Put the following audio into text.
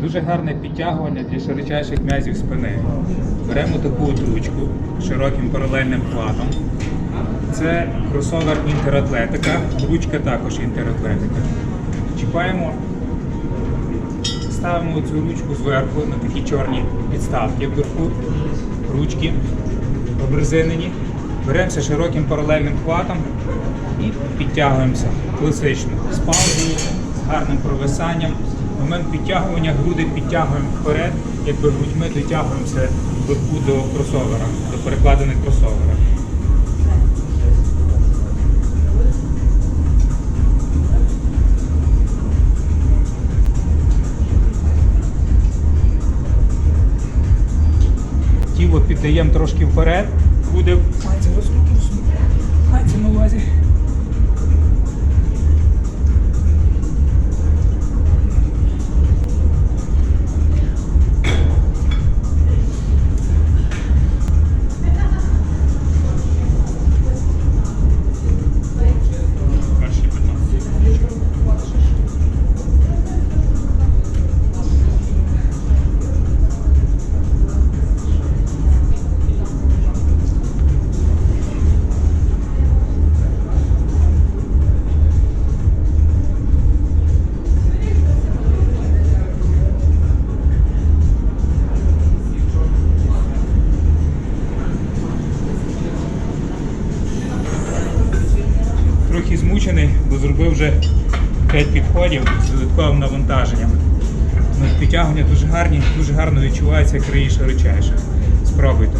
Дуже гарне підтягування для широчайших м'язів спини. Беремо таку ручку з широким паралельним хватом. Це кросовер інтератлетика, ручка також інтератлетика. Чіпаємо, ставимо цю ручку зверху на такі чорні підставки вверху, ручки обрезинені. Беремося широким паралельним хватом і підтягуємося класично з паузою, гарним провисанням. Момент підтягування груди підтягуємо вперед, якби грудьми дотягуємося вверху до кросовера, до перекладини кросовера. Тіло піддаємо трошки вперед, буде. Мається на увазі. Трохи змучений, бо зробив вже 5 підходів з додатковим навантаженням. Ну, Підтягування дуже гарні, дуже гарно відчувається краї широчайших. Спробуйте.